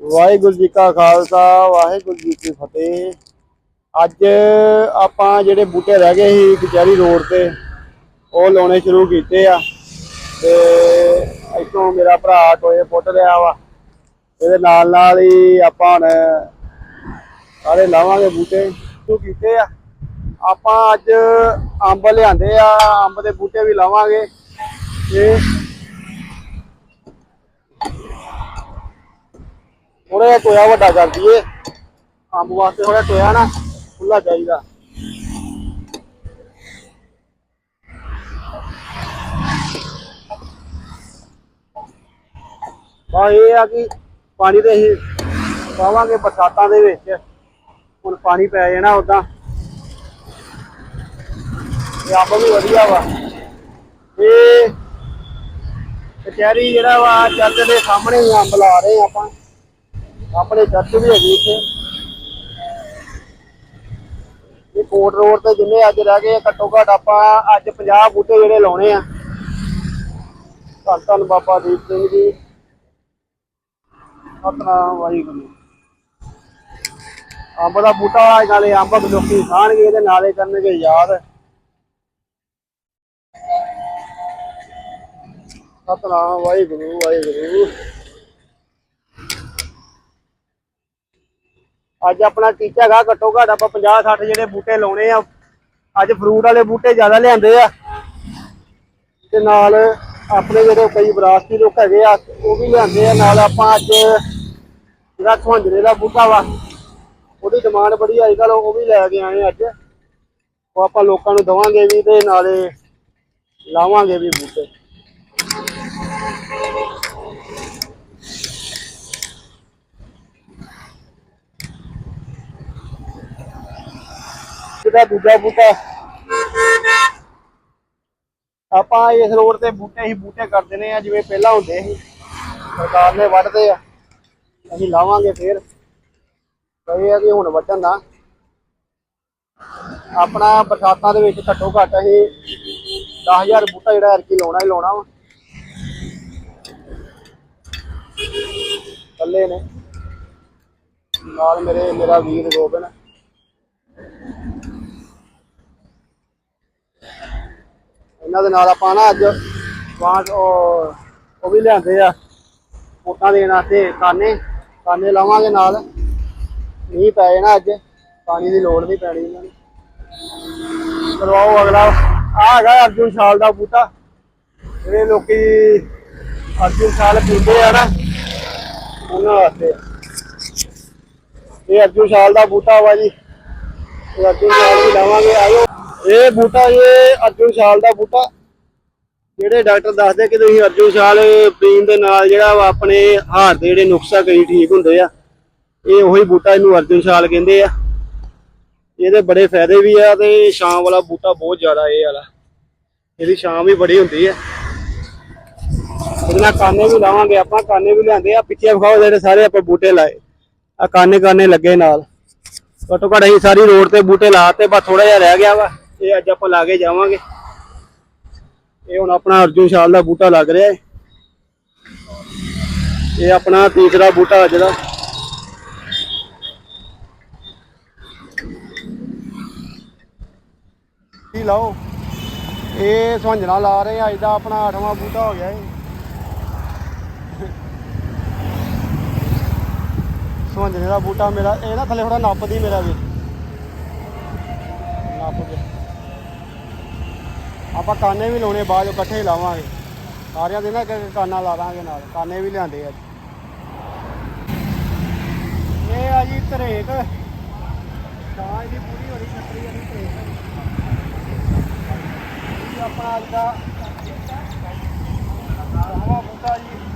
ਵਾਹਿਗੁਰੂ ਜੀ ਕਾ ਖਾਲਸਾ, ਵਾਹਿਗੁਰੂ ਜੀ ਕੀ ਫਤਿਹ। ਅੱਜ ਆਪਾਂ ਜਿਹੜੇ ਬੂਟੇ ਰਹਿ ਗਏ ਸੀ ਕਚਹਿਰੀ ਰੋਡ ਤੇ, ਉਹ ਲਾਉਣੇ ਸ਼ੁਰੂ ਕੀਤੇ ਆ। ਤੇ ਇੱਥੋਂ ਮੇਰਾ ਭਰਾ ਟੋਏ ਪੁੱਟ ਰਿਹਾ ਵਾ। ਇਹਦੇ ਨਾਲ ਨਾਲ ਹੀ ਆਪਾਂ ਹੁਣ ਸਾਰੇ ਲਾਵਾਂਗੇ ਬੂਟੇ। ਸ਼ੁਰੂ ਕੀਤੇ ਆ। ਆਪਾਂ ਅੱਜ ਅੰਬ ਲਿਆਂਦੇ ਆ, ਅੰਬ ਦੇ ਬੂਟੇ ਵੀ ਲਾਵਾਂਗੇ। ਤੇ ਥੋੜਾ ਜਿਹਾ ਟੋਇਆ ਵੱਡਾ ਕਰ ਦਈਏ। ਅੰਬ ਵਾਸਤੇ ਥੋੜਾ ਟੋਇਆ ਨਾ ਖੁੱਲਾ ਚਾਹੀਦਾ। ਬਾ ਇਹ ਆ ਕਿ ਪਾਣੀ ਤੇ ਅਸੀਂ ਪਾਵਾਂਗੇ ਬਰਸਾਤਾਂ ਦੇ ਵਿੱਚ। ਹੁਣ ਪਾਣੀ ਪੈ ਜਾਣਾ ਉਦਾਂ। ਇਹ ਅੰਬ ਵੀ ਵਧੀਆ ਵਾ। ਇਹ ਕਚਹਿਰੀ ਜਿਹੜਾ ਵਾ ਚਰਚ ਦੇ ਸਾਹਮਣੇ ਹੀ ਅੰਬ ਲਾ ਰਹੇ ਆਪਾਂ। ਆਪਣੇ ਚਰਚ ਵੀ ਹੈਗੀ ਇੱਥੇ। ਇਹ ਕੋਟ ਰੋਡ ਤੇ ਜਿੰਨੇ ਅੱਜ ਰਹਿ ਗਏ ਘੱਟੋ ਘੱਟ ਆਪਾਂ ਅੱਜ 50 ਬੂਟੇ ਜਿਹੜੇ ਲਾਉਣੇ ਆ। ਧੰਨ ਧੰਨ ਬਾਬਾ ਦੀਪ ਸਿੰਘ ਜੀ। ਸਤਨਾਮ ਵਾਹਿਗੁਰੂ। ਅੰਬ ਦਾ ਬੂਟਾ ਨਾਲੇ ਅੰਬ ਲੋਕੀ ਖਾਣਗੇ ਤੇ ਨਾਲੇ ਕਰਨਗੇ ਯਾਦ। ਸਤਨਾਮ ਵਾਹਿਗੁਰੂ ਵਾਹਿਗੁਰੂ। ਅੱਜ ਆਪਣਾ ਟੀਚਾ ਹੈਗਾ, ਘੱਟੋ ਘੱਟ ਆਪਾਂ 50 60 ਜਿਹੜੇ ਬੂਟੇ ਲਾਉਣੇ ਆ। ਅੱਜ ਫਰੂਟ ਵਾਲੇ ਬੂਟੇ ਜ਼ਿਆਦਾ ਲਿਆਂਦੇ ਆ। ਤੇ ਨਾਲ ਆਪਣੇ ਜਿਹੜੇ ਕਈ ਵਿਰਾਸਤੀ ਲੋਕ ਹੈਗੇ ਆ, ਉਹ ਵੀ ਲਿਆਂਦੇ ਆ। ਨਾਲ ਆਪਾਂ ਅੱਜ ਜਿਹੜਾ ਸੁਹੰਜਰੇ ਦਾ ਬੂਟਾ ਵਾ, ਉਹਦੀ ਡਿਮਾਂਡ ਬੜੀ ਅੱਜ ਕੱਲ ਉਹ ਵੀ ਲੈ ਕੇ ਆਏ ਅੱਜ। ਉਹ ਆਪਾਂ ਲੋਕਾਂ ਨੂੰ ਦਵਾਂਗੇ ਵੀ ਤੇ ਨਾਲੇ ਲਾਵਾਂਗੇ ਵੀ ਬੂਟੇ। ਇਹਦਾ ਦੂਜਾ ਬੂਟਾ। ਆਪਾਂ ਇਸ ਰੋਡ ਤੇ ਬੂਟੇ ਹੀ ਬੂਟੇ ਕਰ ਦੇਣੇ ਆ ਜਿਵੇਂ ਪਹਿਲਾਂ ਹੁੰਦੇ ਸੀ। ਸਰਕਾਰ ਨੇ ਵੱਢਦੇ ਆ। ਅਸੀਂ ਲਾਵਾਂਗੇ ਫੇਰ। ਕਹੇ ਆ ਕਿ ਹੁਣ ਵੱਢਣ ਦਾ। ਆਪਣਾ ਬਰਸਾਤਾਂ ਦੇ ਵਿੱਚ ਘੱਟੋ ਘੱਟ ਅਸੀਂ 10000 ਬੂਟਾ ਜਿਹੜਾ ਐਰਕੀ ਲਾਉਣਾ ਹੀ ਲਾਉਣਾ ਵਾ। ਕੱਲੇ ਨੇ। ਨਾਲ ਮੇਰੇ, ਮੇਰਾ ਵੀਰ ਗੋਬਨ ਇਹਨਾਂ ਦੇ ਨਾਲ ਆਪਾਂ ਨਾ ਅੱਜ ਬਾਂਸ ਉਹ ਵੀ ਲਿਆਂਦੇ ਆ, ਵੋਟਾਂ ਦੇਣ ਵਾਸਤੇ ਕਾਨੇ ਕਾਨੇ ਲਾਵਾਂਗੇ ਨਾਲ। ਮੀਂਹ ਪੈ ਜਾਣਾ ਅੱਜ, ਪਾਣੀ ਦੀ ਲੋੜ ਨਹੀਂ ਪੈਣੀ ਇਹਨਾਂ ਨੂੰ। ਕਰਵਾਓ ਅਗਲਾ। ਆ ਹੈਗਾ ਅਰਜੁਨ ਸ਼ਾਲ ਦਾ ਬੂਟਾ। ਜਿਹੜੇ ਲੋਕੀ ਅਰਜੁਨ ਸ਼ਾਲ ਪੀਂਦੇ ਆ ਨਾ, ਉਹਨਾਂ ਵਾਸਤੇ। ਇਹ ਅਰਜੁਨ ਸ਼ਾਲ ਦਾ ਬੂਟਾ ਵਾ ਜੀ। ਅਰਜੁਨ ਸ਼ਾਲ ਵੀ ਲਾਵਾਂਗੇ, ਆਇਓ। ਇਹ ਬੂਟਾ ਇਹ ਅਰਜੁਨ ਸ਼ਾਲ ਦਾ ਬੂਟਾ। ਜਿਹੜੇ ਡਾਕਟਰ ਦੱਸਦੇ ਕਿ ਤੁਸੀਂ ਅਰਜੁਨ ਸ਼ਾਲ ਪੀਣ ਦੇ ਨਾਲ ਜਿਹੜਾ ਵਾ ਆਪਣੇ ਹਾਰ ਦੇ ਜਿਹੜੇ ਨੁਕਸਾ ਕਈ ਠੀਕ ਹੁੰਦੇ ਆ, ਇਹ ਉਹੀ ਬੂਟਾ ਇਹਨੂੰ ਅਰਜੁਨ ਸ਼ਾਲ ਕਹਿੰਦੇ ਆ। ਇਹਦੇ ਬੜੇ ਫਾਇਦੇ ਵੀ ਆ ਤੇ ਸ਼ਾਮ ਵਾਲਾ ਬੂਟਾ ਬਹੁਤ ਜ਼ਿਆਦਾ ਇਹ ਵਾਲਾ। ਇਹਦੀ ਸ਼ਾਮ ਵੀ ਬੜੀ ਹੁੰਦੀ ਹੈ ਇਹਦੇ ਨਾਲ ਕਾਨੇ ਵੀ ਲਾਵਾਂਗੇ, ਆਪਾਂ ਕਾਨੇ ਵੀ ਲਿਆਂਦੇ ਆ। ਪਿੱਛੇ ਵਿਖਾਓ ਜਿਹੜੇ ਸਾਰੇ ਆਪਾਂ ਬੂਟੇ ਲਾਏ। ਆ ਕਾਨੇ ਕਾਨੇ ਲੱਗੇ ਨਾਲ। ਘੱਟੋ ਘੱਟ ਅਸੀਂ ਸਾਰੀ ਰੋਡ ਤੇ ਬੂਟੇ ਲਾਤੇ ਬਸ ਥੋੜਾ ਜਿਹਾ ਰਹਿ ਗਿਆ ਵਾ। ਇਹ ਅੱਜ ਆਪਾਂ ਲਾ ਕੇ ਜਾਵਾਂਗੇ। ਇਹ ਹੁਣ ਆਪਣਾ ਅਰਜੁਨ ਸ਼ਾਲ ਦਾ ਬੂਟਾ ਲੱਗ ਰਿਹਾ ਹੈ। ਇਹ ਆਪਣਾ ਤੀਸਰਾ ਬੂਟਾ ਅੱਜ ਦਾ। ਕੀ ਲਾਓ। ਇਹ ਸੁਹੰਜਣਾ ਲਾ ਰਹੇ ਆ, ਅੱਜ ਦਾ ਆਪਣਾ ਅੱਠਵਾਂ ਬੂਟਾ ਹੋ ਗਿਆ ਇਹ। ਸੁਹੰਜਣੇ ਦਾ ਬੂਟਾ ਮੇਰਾ, ਇਹ ਨਾ ਥੱਲੇ ਥੋੜਾ ਨੱਪਦੀ ਮੇਰਾ ਵੀ। ਆਪਾਂ ਕਾਨੇ ਵੀ ਲਾਉਣੇ, ਬਾਅਦ ਚੋਂ ਇਕੱਠੇ ਹੀ ਲਾਵਾਂਗੇ। ਸਾਰਿਆਂ ਦੇ ਨਾ ਇੱਕ ਇੱਕ ਕਾਨਾ ਲਾ ਦਾਂਗੇ ਨਾਲ, ਕਾਨੇ ਵੀ ਲਿਆਂਦੇ ਅੱਜ ਇਹ ਆ ਜੀ ਤਰੇਕ। ਤਾਂ ਇਹਦੀ ਪੂਰੀ ਹੋਣੀ ਛੱਤਰੀ ਵਾਲੀ ਤਰੇਕ। ਇਹ ਆਪਣਾ ਅੱਜ ਦਾ ਹਵਾ ਬੂਟਾ ਜੀ।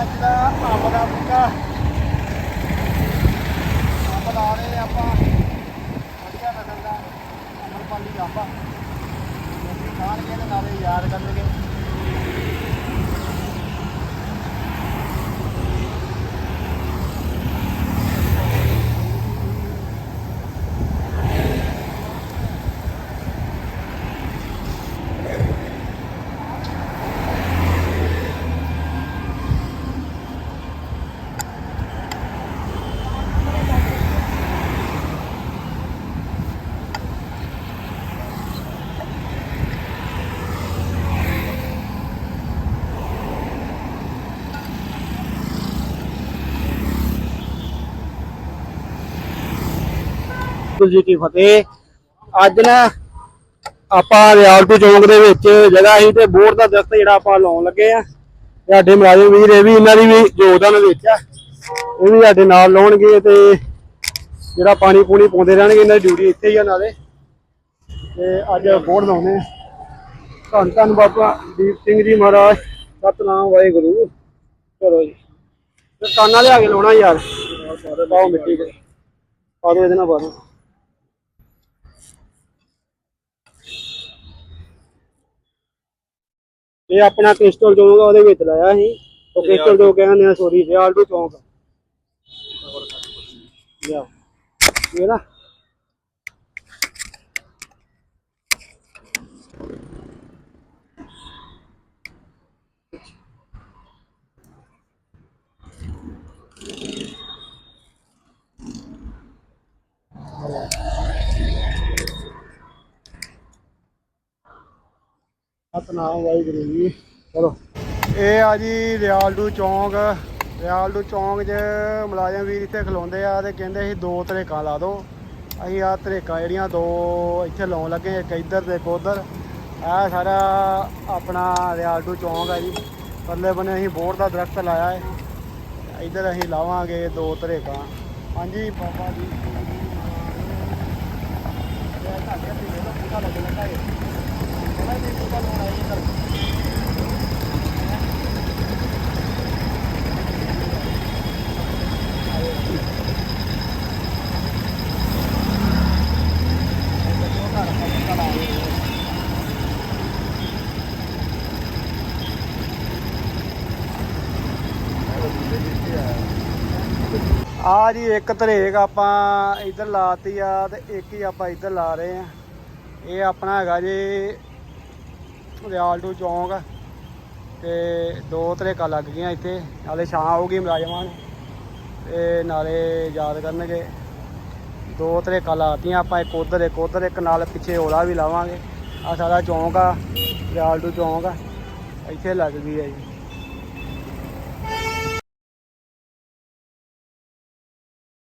ਅੱਜ ਦਾ ਅੰਬ ਦਾ ਬੂਟਾ ਅੰਬ ਲਾ ਰਹੇ ਆਪਾਂ। ਵਧੀਆ ਨਸਲ ਦਾ ਅਮਰਪਾਲੀ ਦਾ ਅੰਬ ਅਸੀਂ ਨਾਲੇ ਯਾਦ ਕਰਨਗੇ। ਵਾਹਿਗੁਰੂ ਜੀ ਕੀ ਫਤਿਹ। ਅੱਜ ਨਾ ਆਪਾਂ ਰਿਆਲਟੂ ਚੌਂਕ ਦੇ ਵਿੱਚ ਜਗ੍ਹਾ ਸੀ ਤੇ ਬੋਰ ਦਾ ਦਰਖਤ ਜਿਹੜਾ ਆਪਾਂ ਲਾਉਣ ਲੱਗੇ ਆ। ਸਾਡੇ ਮੁਲਾਜ਼ਮ ਵੀਰ ਇਹ ਵੀ ਇਹਨਾਂ ਦੀ ਵੀ ਯੋਗਦਾਨ ਵਿੱਚ ਆ। ਇਹ ਵੀ ਸਾਡੇ ਨਾਲ ਲਾਉਣਗੇ ਤੇ ਜਿਹੜਾ ਪਾਣੀ ਪੂਣੀ ਪਾਉਂਦੇ ਰਹਿਣਗੇ ਇਹਨਾਂ ਦੀ ਡਿਊਟੀ ਇੱਥੇ ਹੀ ਆ ਨਾਲੇ। ਤੇ ਅੱਜ ਬੋਰ ਲਾਉਣੇ ਆ। ਧੰਨ ਧੰਨ ਬਾਬਾ ਦੀਪ ਸਿੰਘ ਜੀ ਮਹਾਰਾਜ, ਸਤਨਾਮ ਵਾਹਿਗੁਰੂ। ਚਲੋ ਜੀ। ਤੇ ਕਾਨਾ ਲਿਆ ਕੇ ਲਾਉਣਾ ਯਾਰ। ਪਾਓ ਮਿੱਟੀ ਦੇ। ਪਾ ਦਿਓ ਇਹਦੇ ਨਾਲ ਪਾ ਦਿਓ ਇਹ ਆਪਣਾ ਕ੍ਰਿਸਟਲ ਚੌਂਕ ਆ ਉਹਦੇ ਵਿੱਚ ਲਾਇਆ ਸੀ। ਉਹ ਕ੍ਰਿਸਟਲ ਚੌਂਕ ਕਹਿੰਦੇ ਆ ਸੋਰੀ ਰਿਆਲਟੂ ਚੌਂਕ ਲਿਆਓ। ਇਹ ਨਾ ਸਤਨਾਮ ਵਾਹਿਗੁਰੂ ਜੀ ਚਲੋ ਇਹ ਆ ਜੀ ਰਿਆਲਡੂ ਚੌਂਕ। ਰਿਆਲਡੂ ਚੌਂਕ 'ਚ ਮੁਲਾਜ਼ਮ ਵੀਰ ਇੱਥੇ ਖਲੋਂਦੇ ਆ ਤੇ ਕਹਿੰਦੇ ਸੀ, ਦੋ ਤਰੇਕਾਂ ਲਾ ਦਿਓ ਅਸੀਂ ਆ ਤਰੇਕਾਂ ਜਿਹੜੀਆਂ ਦੋ ਇੱਥੇ ਲਾਉਣ ਲੱਗੇ, ਇੱਕ ਇੱਧਰ ਤੇ ਇੱਕ ਉੱਧਰ। ਇਹ ਸਾਰਾ ਆਪਣਾ ਰਿਆਲਡੂ ਚੌਂਕ ਆ ਜੀ। ਪਰਲੇ ਬੰਨੇ ਅਸੀਂ ਬੋਰ ਦਾ ਦਰਖਤ ਲਾਇਆ ਹੈ ਇੱਧਰ ਅਸੀਂ ਲਾਵਾਂਗੇ ਦੋ ਤਰੇਕਾਂ। ਹਾਂਜੀ, ਬਾਬਾ ਜੀ। ਇਹ ਸਾਡੇ ਹੱਥੀਂ ਵੇਖੋ ਪੂਰਾ ਲੱਗ ਹੈ ਉਹਨਾਂ ਦੀ ਪੂਰਾ ਲਾਉਣਾ ਹੈ ਇੱਧਰ ਆ ਜੀ ਇੱਕ ਤਰੇਕ ਆਪਾਂ ਇੱਧਰ ਲਾਤੀ ਆ ਤੇ ਇੱਕ ਹੀ ਆਪਾਂ ਇੱਧਰ ਲਾ ਰਹੇ ਆ। ਇਹ ਆਪਣਾ ਹੈਗਾ ਜੀ ਰਿਆਲਟੂ ਚੌਂਕ ਤੇ ਦੋ ਤਰੇਕਾ ਲੱਗ ਗਈਆਂ ਇੱਥੇ। ਨਾਲੇ ਛਾਂ ਆਊਗੀ ਮੁਲਾਜ਼ਮਾਂ ਨੂੰ ਤੇ ਨਾਲੇ ਯਾਦ ਕਰਨਗੇ। ਦੋ ਤਰੇਕਾ ਲਾਤੀਆਂ ਆਪਾਂ, ਇੱਕ ਉਧਰ ਇੱਕ ਉਧਰ, ਇੱਕ ਨਾਲ ਪਿੱਛੇ ਓਲਾ ਵੀ ਲਾਵਾਂਗੇ। ਆ ਸਾਰਾ ਚੌਂਕ ਆ ਰਿਆਲਟੂ ਚੌਂਕ ਆ। ਇੱਥੇ ਲੱਗ ਗਈ ਆ ਜੀ।